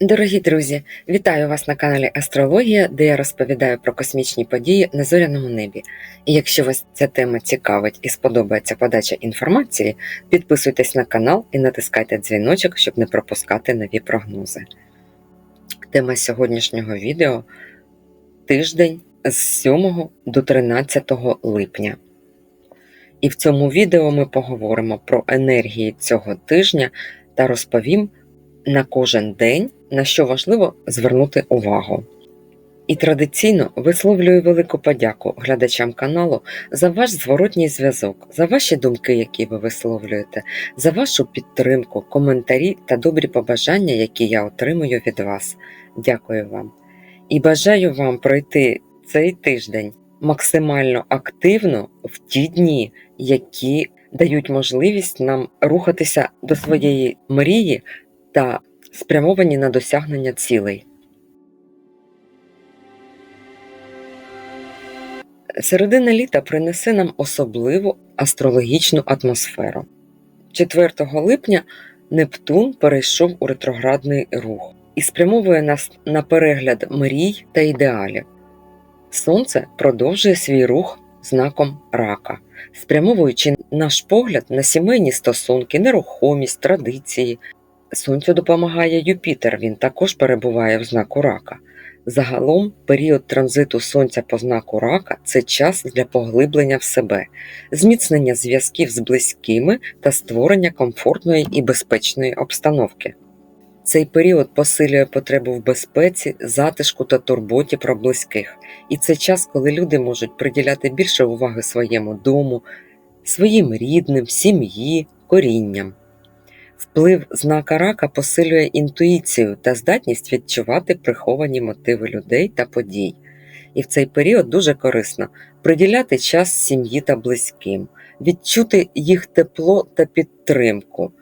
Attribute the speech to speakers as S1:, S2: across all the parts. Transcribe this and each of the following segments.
S1: Дорогі друзі, вітаю вас на каналі Астрологія, де я розповідаю про космічні події на зоряному небі. І якщо вас ця тема цікавить і сподобається подача інформації, підписуйтесь на канал і натискайте дзвіночок, щоб не пропускати нові прогнози. Тема сьогоднішнього відео тиждень з 7 до 13 липня. І в цьому відео ми поговоримо про енергії цього тижня та розповім на кожен день, на що важливо звернути увагу. І традиційно висловлюю велику подяку глядачам каналу за ваш зворотній зв'язок, за ваші думки, які ви висловлюєте, за вашу підтримку, коментарі та добрі побажання, які я отримую від вас. Дякую вам. І бажаю вам пройти цей тиждень максимально активно в ті дні, які дають можливість нам рухатися до своєї мрії та спрямовані на досягнення цілей. Середина літа принесе нам особливу астрологічну атмосферу. 4 липня Нептун перейшов у ретроградний рух і спрямовує нас на перегляд мрій та ідеалів. Сонце продовжує свій рух знаком рака, спрямовуючи наш погляд на сімейні стосунки, нерухомість, традиції. Сонцю допомагає Юпітер, він також перебуває в знаку рака. Загалом, період транзиту Сонця по знаку рака це час для поглиблення в себе, зміцнення зв'язків з близькими та створення комфортної і безпечної обстановки. Цей період посилює потребу в безпеці, затишку та турботі про близьких, і це час, коли люди можуть приділяти більше уваги своєму дому, своїм рідним, сім'ї, корінням. Вплив знака рака посилює інтуїцію та здатність відчувати приховані мотиви людей та подій. І в цей період дуже корисно приділяти час сім'ї та близьким, відчути їх тепло та підтримку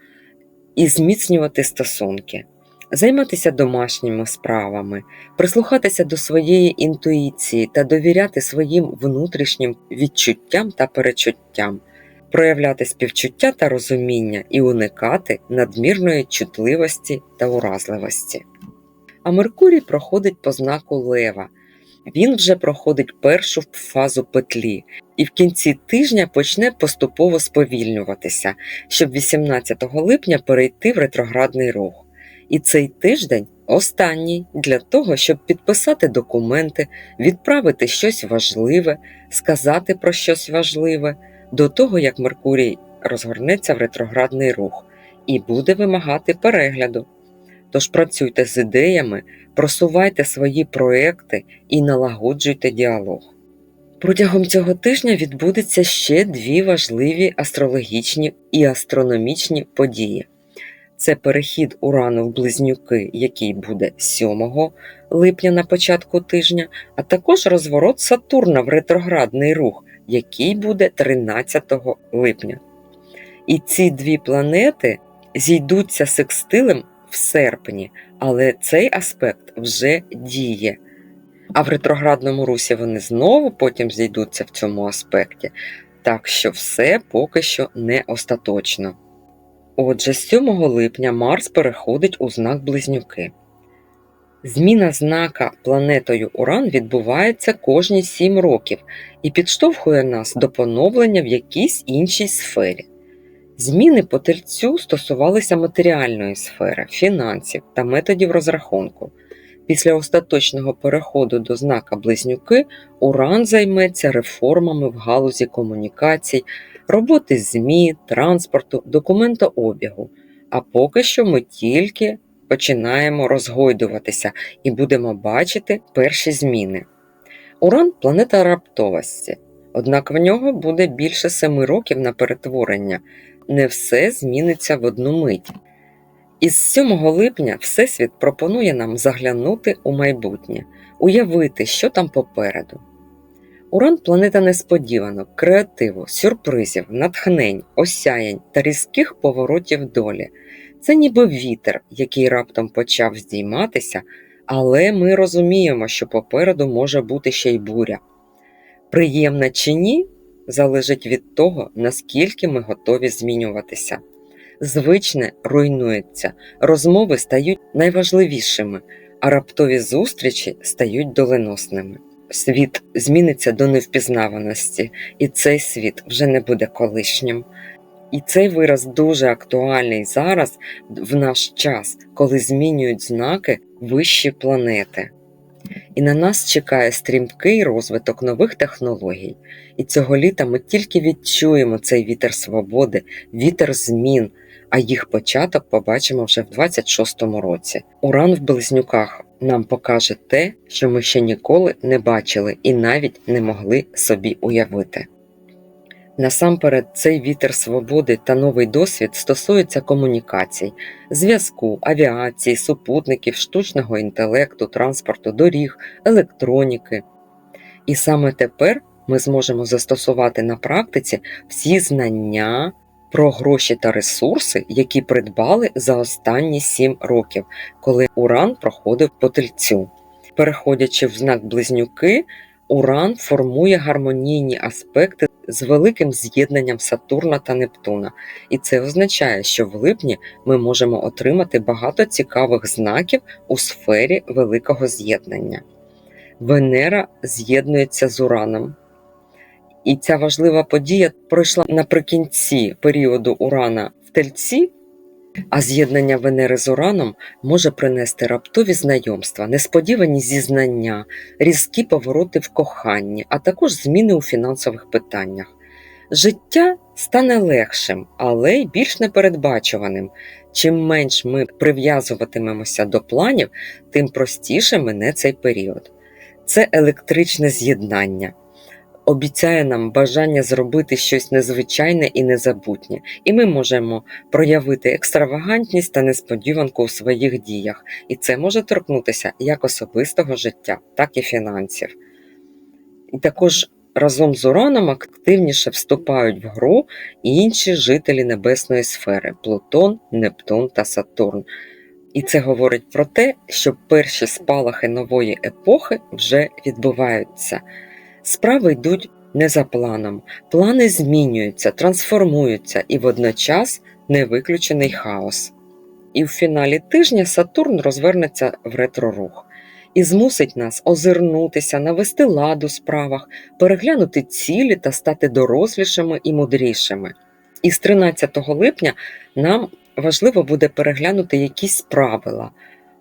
S1: і зміцнювати стосунки, займатися домашніми справами, прислухатися до своєї інтуїції та довіряти своїм внутрішнім відчуттям та перечуттям проявляти співчуття та розуміння і уникати надмірної чутливості та уразливості. А Меркурій проходить по знаку Лева. Він вже проходить першу фазу петлі і в кінці тижня почне поступово сповільнюватися, щоб 18 липня перейти в ретроградний рух. І цей тиждень останній для того, щоб підписати документи, відправити щось важливе, сказати про щось важливе до того, як Меркурій розгорнеться в ретроградний рух і буде вимагати перегляду. Тож працюйте з ідеями, просувайте свої проекти і налагоджуйте діалог. Протягом цього тижня відбудеться ще дві важливі астрологічні і астрономічні події. Це перехід урану в близнюки, який буде 7 липня на початку тижня, а також розворот Сатурна в ретроградний рух, який буде 13 липня. І ці дві планети зійдуться секстилем в серпні, але цей аспект вже діє. А в ретроградному русі вони знову потім зійдуться в цьому аспекті. Так що все поки що не остаточно. Отже, з 7 липня Марс переходить у знак Близнюки. Зміна знака планетою Уран відбувається кожні 7 років і підштовхує нас до поновлення в якійсь іншій сфері. Зміни по тельцю стосувалися матеріальної сфери, фінансів та методів розрахунку. Після остаточного переходу до знака Близнюки Уран займеться реформами в галузі комунікацій, роботи ЗМІ, транспорту, документообігу. А поки що ми тільки починаємо розгойдуватися і будемо бачити перші зміни. Уран планета раптовості, однак в нього буде більше семи років на перетворення. Не все зміниться в одну мить. Із 7 липня Всесвіт пропонує нам заглянути у майбутнє, уявити, що там попереду. Уран планета несподіванок, креативу, сюрпризів, натхнень, осяянь та різких поворотів долі. Це ніби вітер, який раптом почав здійматися, але ми розуміємо, що попереду може бути ще й буря. Приємна чи ні, залежить від того, наскільки ми готові змінюватися. Звичне руйнується, розмови стають найважливішими, а раптові зустрічі стають доленосними. Світ зміниться до невпізнаваності, і цей світ вже не буде колишнім. І цей вираз дуже актуальний зараз, в наш час, коли змінюють знаки вищі планети. І на нас чекає стрімкий розвиток нових технологій. І цього літа ми тільки відчуємо цей вітер свободи, вітер змін, а їх початок побачимо вже в 26-му році. Уран в близнюках нам покаже те, що ми ще ніколи не бачили і навіть не могли собі уявити. Насамперед, цей вітер свободи та новий досвід стосується комунікацій, зв'язку, авіації, супутників, штучного інтелекту, транспорту, доріг, електроніки. І саме тепер ми зможемо застосувати на практиці всі знання про гроші та ресурси, які придбали за останні 7 років, коли Уран проходив по тельцю. Переходячи в знак близнюки, Уран формує гармонійні аспекти з великим з'єднанням Сатурна та Нептуна, і це означає, що в липні ми можемо отримати багато цікавих знаків у сфері великого з'єднання. Венера з'єднується з Ураном. І ця важлива подія пройшла наприкінці періоду Урана в Тельці, а з'єднання Венери з Ураном може принести раптові знайомства, несподівані зізнання, різкі повороти в коханні, а також зміни у фінансових питаннях. Життя стане легшим, але й більш непередбачуваним. Чим менш ми прив'язуватимемося до планів, тим простіше мине цей період. Це електричне з'єднання. Обіцяє нам бажання зробити щось незвичайне і незабутнє, і ми можемо проявити екстравагантність та несподіванку у своїх діях, і це може торкнутися як особистого життя, так і фінансів. І також разом з Ураном активніше вступають в гру інші жителі небесної сфери Плутон, Нептун та Сатурн. І це говорить про те, що перші спалахи нової епохи вже відбуваються. Справи йдуть не за планом, плани змінюються, трансформуються і водночас не виключений хаос. І в фіналі тижня Сатурн розвернеться в ретрорух і змусить нас озирнутися, навести лад у справах, переглянути цілі та стати дорослішими і мудрішими. І з 13 липня нам важливо буде переглянути якісь правила.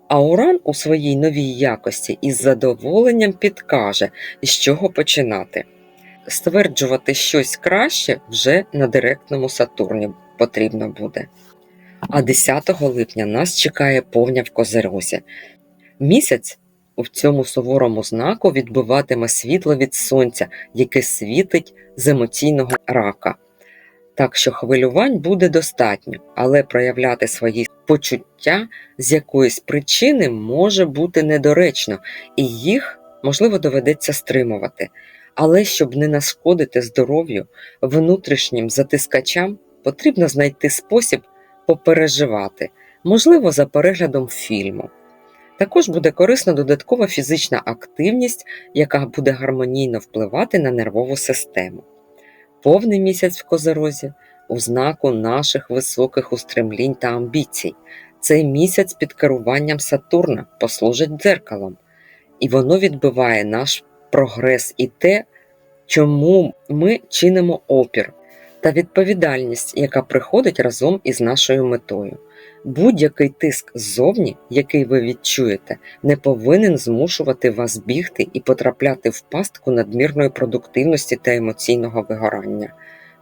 S1: А Уран у своїй новій якості із задоволенням підкаже, з чого починати. Стверджувати щось краще вже на директному Сатурні потрібно буде. А 10 липня нас чекає повня в Козерозі. Місяць у цьому суворому знаку відбиватиме світло від сонця, яке світить з емоційного рака. Так що хвилювань буде достатньо, але проявляти свої почуття з якоїсь причини може бути недоречно, і їх, можливо, доведеться стримувати. Але щоб не нашкодити здоров'ю внутрішнім затискачам, потрібно знайти спосіб попереживати, можливо, за переглядом фільму. Також буде корисна додаткова фізична активність, яка буде гармонійно впливати на нервову систему. Повний місяць в козерозі у знаку наших високих устремлінь та амбіцій. Цей місяць під керуванням Сатурна послужить дзеркалом, і воно відбиває наш прогрес і те, чому ми чинимо опір та відповідальність, яка приходить разом із нашою метою. Будь-який тиск ззовні, який ви відчуєте, не повинен змушувати вас бігти і потрапляти в пастку надмірної продуктивності та емоційного вигорання.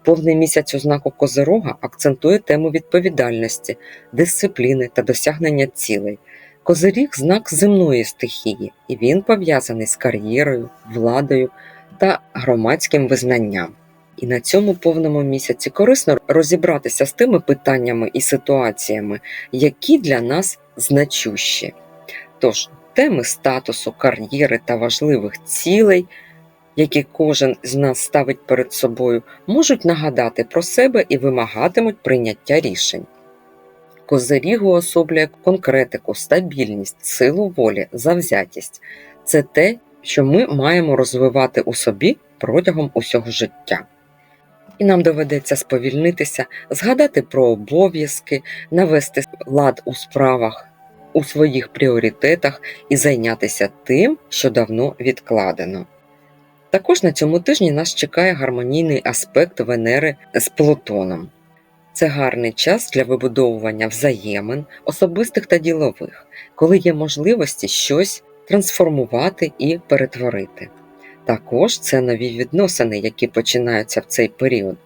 S1: Повний місяць у знаку Козирога акцентує тему відповідальності, дисципліни та досягнення цілей. Козиріг знак земної стихії, і він пов'язаний з кар'єрою, владою та громадським визнанням. І на цьому повному місяці корисно розібратися з тими питаннями і ситуаціями, які для нас значущі. Тож, теми статусу, кар'єри та важливих цілей, які кожен з нас ставить перед собою, можуть нагадати про себе і вимагатимуть прийняття рішень. Козиріг уособлює конкретику, стабільність, силу волі, завзятість це те, що ми маємо розвивати у собі протягом усього життя. і нам доведеться сповільнитися, згадати про обов'язки, навести лад у справах, у своїх пріоритетах і зайнятися тим, що давно відкладено. Також на цьому тижні нас чекає гармонійний аспект Венери з Плутоном. Це гарний час для вибудовування взаємин, особистих та ділових, коли є можливості щось трансформувати і перетворити. Також це нові відносини, які починаються в цей період,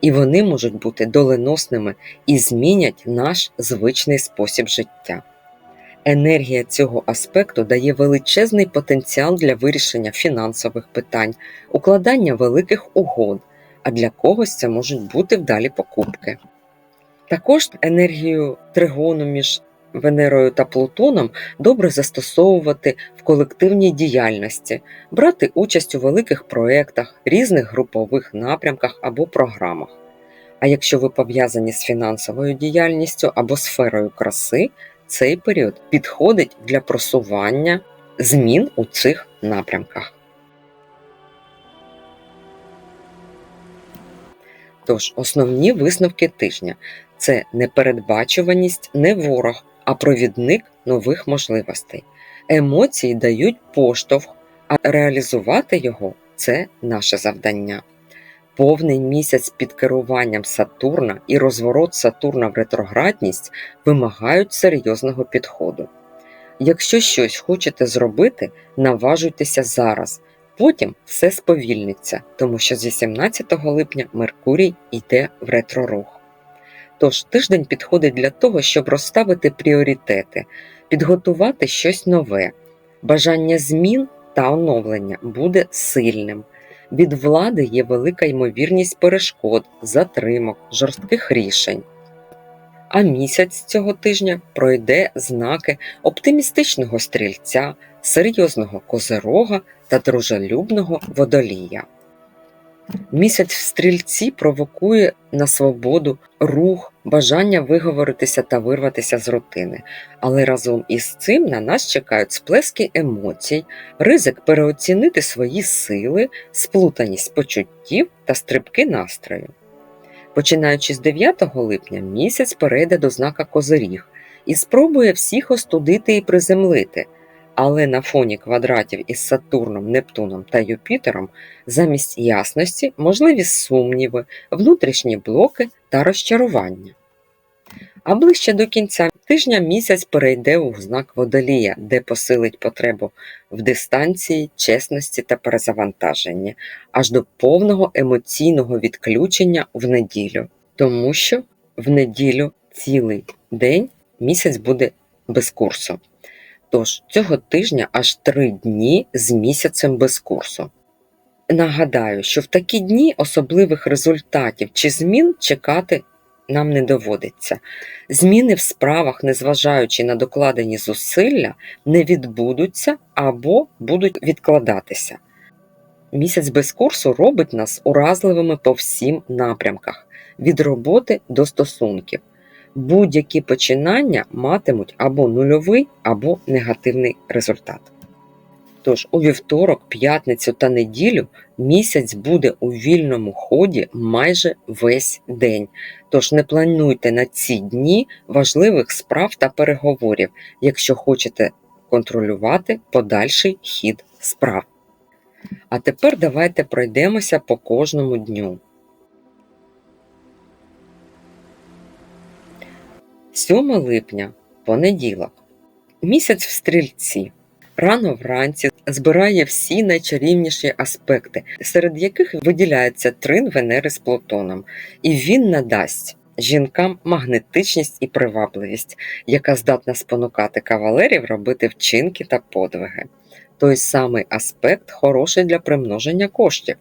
S1: і вони можуть бути доленосними і змінять наш звичний спосіб життя. Енергія цього аспекту дає величезний потенціал для вирішення фінансових питань, укладання великих угод, а для когось це можуть бути вдалі покупки. Також енергію тригону між Венерою та Плутоном добре застосовувати в колективній діяльності, брати участь у великих проєктах, різних групових напрямках або програмах. А якщо ви пов'язані з фінансовою діяльністю або сферою краси, цей період підходить для просування змін у цих напрямках. Тож, основні висновки тижня це непередбачуваність не ворог, а провідник нових можливостей. Емоції дають поштовх, а реалізувати його це наше завдання. Повний місяць під керуванням Сатурна і розворот Сатурна в ретроградність вимагають серйозного підходу. Якщо щось хочете зробити, наважуйтеся зараз, потім все сповільниться, тому що з 18 липня Меркурій йде в ретрорух. Тож тиждень підходить для того, щоб розставити пріоритети, підготувати щось нове. Бажання змін та оновлення буде сильним. Від влади є велика ймовірність перешкод, затримок, жорстких рішень. А місяць цього тижня пройде знаки оптимістичного стрільця, серйозного козирога та дружелюбного водолія. Місяць в стрільці провокує на свободу рух, бажання виговоритися та вирватися з рутини. Але разом із цим на нас чекають сплески емоцій, ризик переоцінити свої сили, сплутаність почуттів та стрибки настрою. Починаючи з 9 липня, місяць перейде до знака Козиріг і спробує всіх остудити і приземлити. Але на фоні квадратів із Сатурном, Нептуном та Юпітером замість ясності можливі сумніви, внутрішні блоки та розчарування. А ближче до кінця тижня місяць перейде у знак водолія, де посилить потребу в дистанції, чесності та перезавантаженні, аж до повного емоційного відключення в неділю, тому що в неділю цілий день місяць буде без курсу. Тож цього тижня аж три дні з місяцем без курсу. Нагадаю, що в такі дні особливих результатів чи змін чекати нам не доводиться. Зміни в справах, незважаючи на докладені зусилля, не відбудуться або будуть відкладатися. Місяць без курсу робить нас уразливими по всім напрямках від роботи до стосунків будь-які починання матимуть або нульовий, або негативний результат. Тож у вівторок, п'ятницю та неділю місяць буде у вільному ході майже весь день. Тож не плануйте на ці дні важливих справ та переговорів, якщо хочете контролювати подальший хід справ. А тепер давайте пройдемося по кожному дню. 7 липня понеділок. Місяць в стрільці. Рано вранці збирає всі найчарівніші аспекти, серед яких виділяється трин Венери з Плутоном, і він надасть жінкам магнетичність і привабливість, яка здатна спонукати кавалерів робити вчинки та подвиги. Той самий аспект хороший для примноження коштів.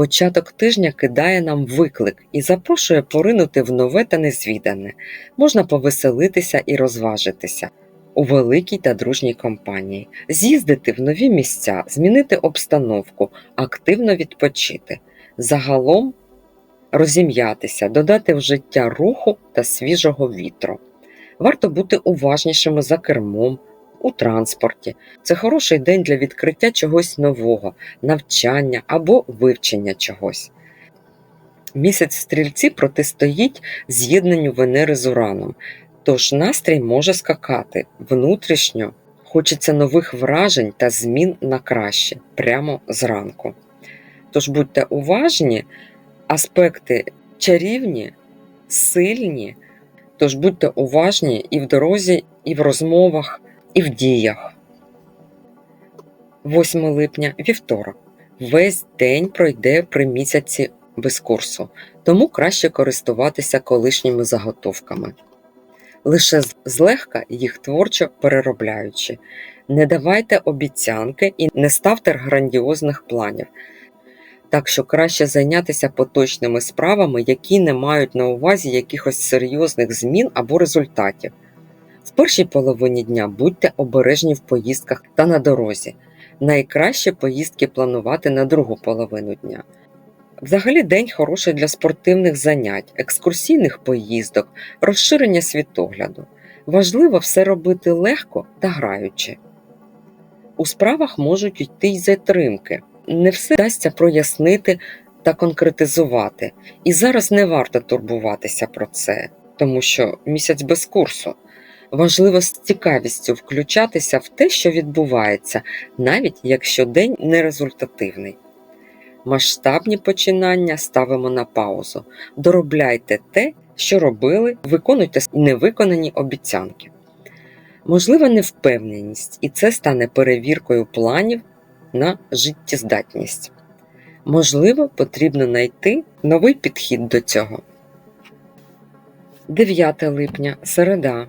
S1: Початок тижня кидає нам виклик і запрошує поринути в нове та незвідане. Можна повеселитися і розважитися у великій та дружній компанії, з'їздити в нові місця, змінити обстановку, активно відпочити, загалом розім'ятися, додати в життя руху та свіжого вітру. Варто бути уважнішими за кермом у транспорті. Це хороший день для відкриття чогось нового, навчання або вивчення чогось. Місяць стрільці протистоїть з'єднанню Венери з Ураном, тож настрій може скакати внутрішньо. Хочеться нових вражень та змін на краще прямо зранку. Тож будьте уважні, аспекти чарівні, сильні, тож будьте уважні і в дорозі, і в розмовах, і в діях. 8 липня вівторок. Весь день пройде при місяці без курсу, тому краще користуватися колишніми заготовками. Лише злегка їх творчо переробляючи. Не давайте обіцянки і не ставте грандіозних планів. Так що краще зайнятися поточними справами, які не мають на увазі якихось серйозних змін або результатів. В першій половині дня будьте обережні в поїздках та на дорозі. Найкраще поїздки планувати на другу половину дня. Взагалі день хороший для спортивних занять, екскурсійних поїздок, розширення світогляду. Важливо все робити легко та граючи. У справах можуть йти й затримки. Не все вдасться прояснити та конкретизувати. І зараз не варто турбуватися про це, тому що місяць без курсу. Важливо з цікавістю включатися в те, що відбувається, навіть якщо день не результативний. Масштабні починання ставимо на паузу. Доробляйте те, що робили, виконуйте невиконані обіцянки. Можлива невпевненість, і це стане перевіркою планів на життєздатність. Можливо, потрібно знайти новий підхід до цього. 9 липня середа.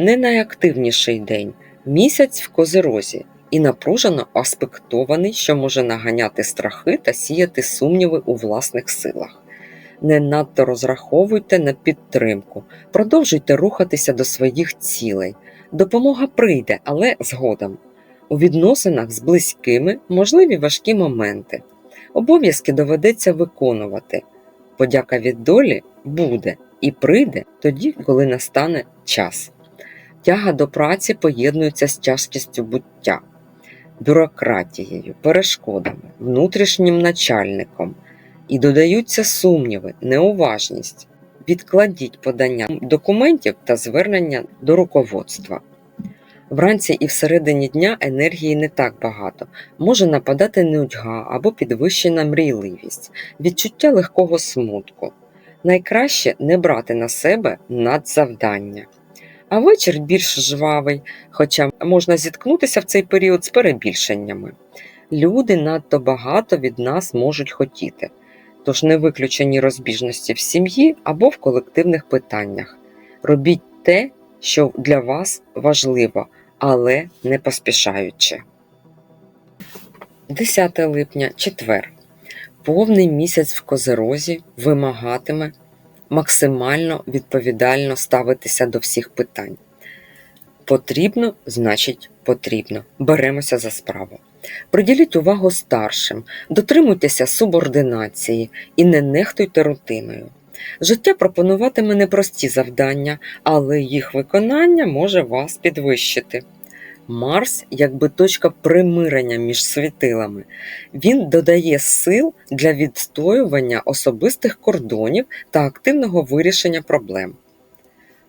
S1: Не найактивніший день. Місяць в козирозі і напружено аспектований, що може наганяти страхи та сіяти сумніви у власних силах. Не надто розраховуйте на підтримку, продовжуйте рухатися до своїх цілей. Допомога прийде, але згодом. У відносинах з близькими можливі важкі моменти. Обов'язки доведеться виконувати. Подяка від долі буде і прийде тоді, коли настане час. Тяга до праці поєднується з тяжкістю буття, бюрократією, перешкодами, внутрішнім начальником і додаються сумніви, неуважність. Відкладіть подання документів та звернення до руководства. Вранці і всередині дня енергії не так багато, може нападати нудьга або підвищена мрійливість, відчуття легкого смутку. Найкраще не брати на себе надзавдання. А вечір більш жвавий, хоча можна зіткнутися в цей період з перебільшеннями. Люди надто багато від нас можуть хотіти, тож не виключені розбіжності в сім'ї або в колективних питаннях. Робіть те, що для вас важливо, але не поспішаючи. 10 липня четвер. Повний місяць в козерозі вимагатиме максимально відповідально ставитися до всіх питань. Потрібно, значить, потрібно. Беремося за справу. Приділіть увагу старшим, дотримуйтеся субординації і не нехтуйте рутиною. Життя пропонуватиме непрості завдання, але їх виконання може вас підвищити. Марс, якби точка примирення між світилами, він додає сил для відстоювання особистих кордонів та активного вирішення проблем.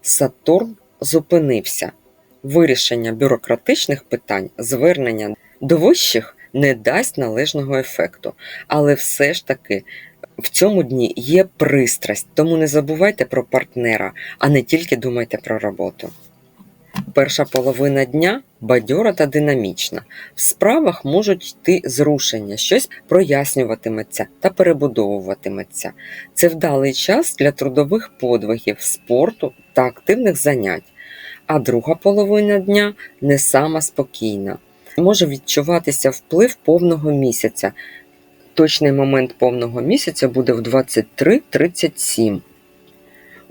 S1: Сатурн зупинився. Вирішення бюрократичних питань, звернення до вищих не дасть належного ефекту, але все ж таки в цьому дні є пристрасть, тому не забувайте про партнера, а не тільки думайте про роботу. Перша половина дня бадьора та динамічна. В справах можуть йти зрушення, щось прояснюватиметься та перебудовуватиметься. Це вдалий час для трудових подвигів, спорту та активних занять. А друга половина дня не сама спокійна. Може відчуватися вплив повного місяця. Точний момент повного місяця буде в 23.37.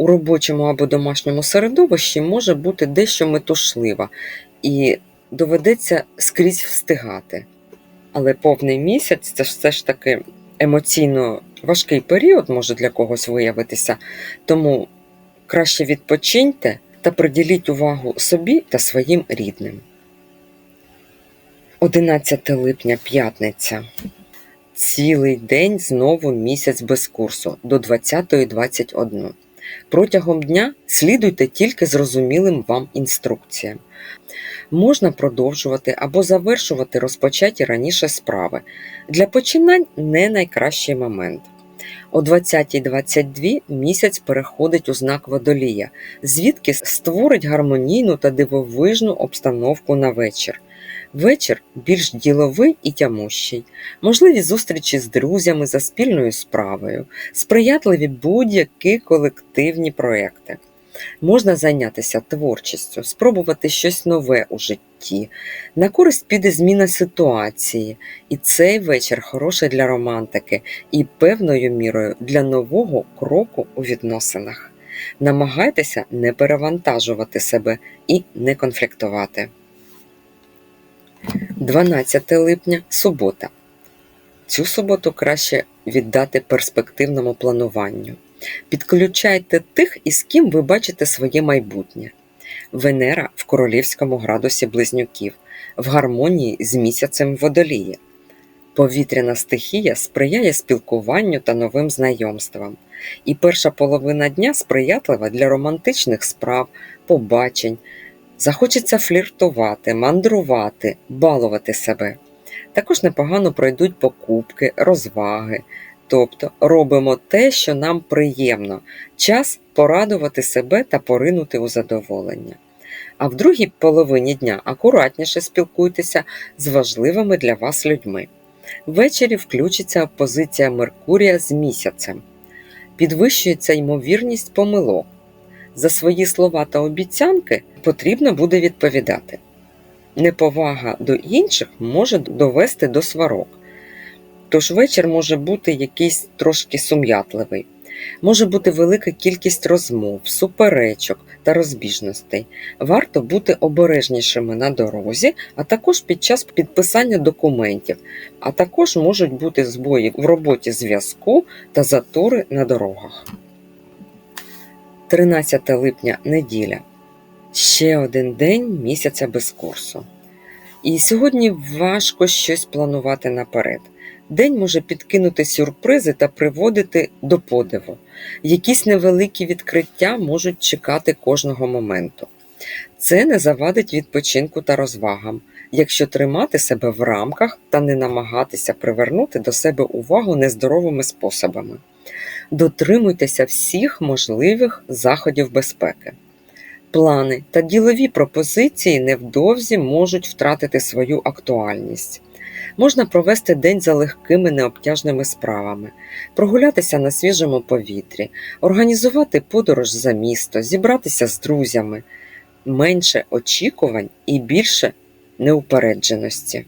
S1: У робочому або домашньому середовищі може бути дещо метушлива і доведеться скрізь встигати. Але повний місяць це ж все ж таки емоційно важкий період може для когось виявитися, тому краще відпочиньте та приділіть увагу собі та своїм рідним. 11 липня п'ятниця. цілий день знову місяць без курсу до 20.21. Протягом дня слідуйте тільки зрозумілим вам інструкціям. Можна продовжувати або завершувати розпочаті раніше справи. Для починань не найкращий момент. О 20.22 місяць переходить у знак водолія, звідки створить гармонійну та дивовижну обстановку на вечір. Вечір більш діловий і тямущий, можливі зустрічі з друзями за спільною справою, сприятливі будь-які колективні проекти. Можна зайнятися творчістю, спробувати щось нове у житті. На користь піде зміна ситуації, і цей вечір хороший для романтики і певною мірою для нового кроку у відносинах. Намагайтеся не перевантажувати себе і не конфліктувати. 12 липня субота. Цю суботу краще віддати перспективному плануванню. Підключайте тих, із ким ви бачите своє майбутнє. Венера в королівському градусі близнюків, в гармонії з місяцем водолії. Повітряна стихія сприяє спілкуванню та новим знайомствам, і перша половина дня сприятлива для романтичних справ, побачень. Захочеться фліртувати, мандрувати, балувати себе. Також непогано пройдуть покупки, розваги. Тобто робимо те, що нам приємно, час порадувати себе та поринути у задоволення. А в другій половині дня акуратніше спілкуйтеся з важливими для вас людьми. Ввечері включиться опозиція Меркурія з місяцем, підвищується ймовірність помилок. За свої слова та обіцянки потрібно буде відповідати. Неповага до інших може довести до сварок. Тож вечір може бути якийсь трошки сум'ятливий, може бути велика кількість розмов, суперечок та розбіжностей. Варто бути обережнішими на дорозі, а також під час підписання документів, а також можуть бути збої в роботі зв'язку та затори на дорогах. 13 липня неділя. Ще один день місяця без курсу. І сьогодні важко щось планувати наперед. День може підкинути сюрпризи та приводити до подиву. Якісь невеликі відкриття можуть чекати кожного моменту. Це не завадить відпочинку та розвагам, якщо тримати себе в рамках та не намагатися привернути до себе увагу нездоровими способами. Дотримуйтеся всіх можливих заходів безпеки. Плани та ділові пропозиції невдовзі можуть втратити свою актуальність. Можна провести день за легкими необтяжними справами, прогулятися на свіжому повітрі, організувати подорож за місто, зібратися з друзями, менше очікувань і більше неупередженості.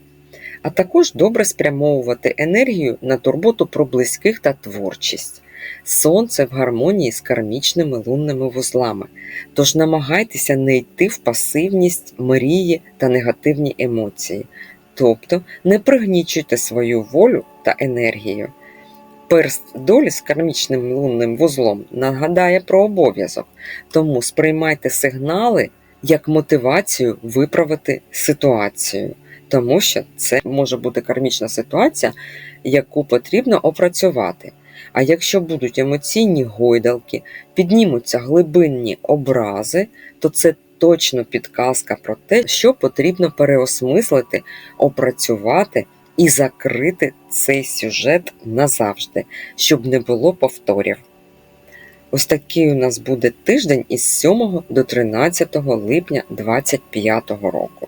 S1: А також добре спрямовувати енергію на турботу про близьких та творчість. Сонце в гармонії з кармічними лунними вузлами, тож намагайтеся не йти в пасивність, мрії та негативні емоції, тобто не пригнічуйте свою волю та енергію. Перст долі з кармічним лунним вузлом нагадає про обов'язок, тому сприймайте сигнали як мотивацію виправити ситуацію, тому що це може бути кармічна ситуація, яку потрібно опрацювати. А якщо будуть емоційні гойдалки, піднімуться глибинні образи, то це точно підказка про те, що потрібно переосмислити, опрацювати і закрити цей сюжет назавжди, щоб не було повторів. Ось такий у нас буде тиждень із 7 до 13 липня 2025 року.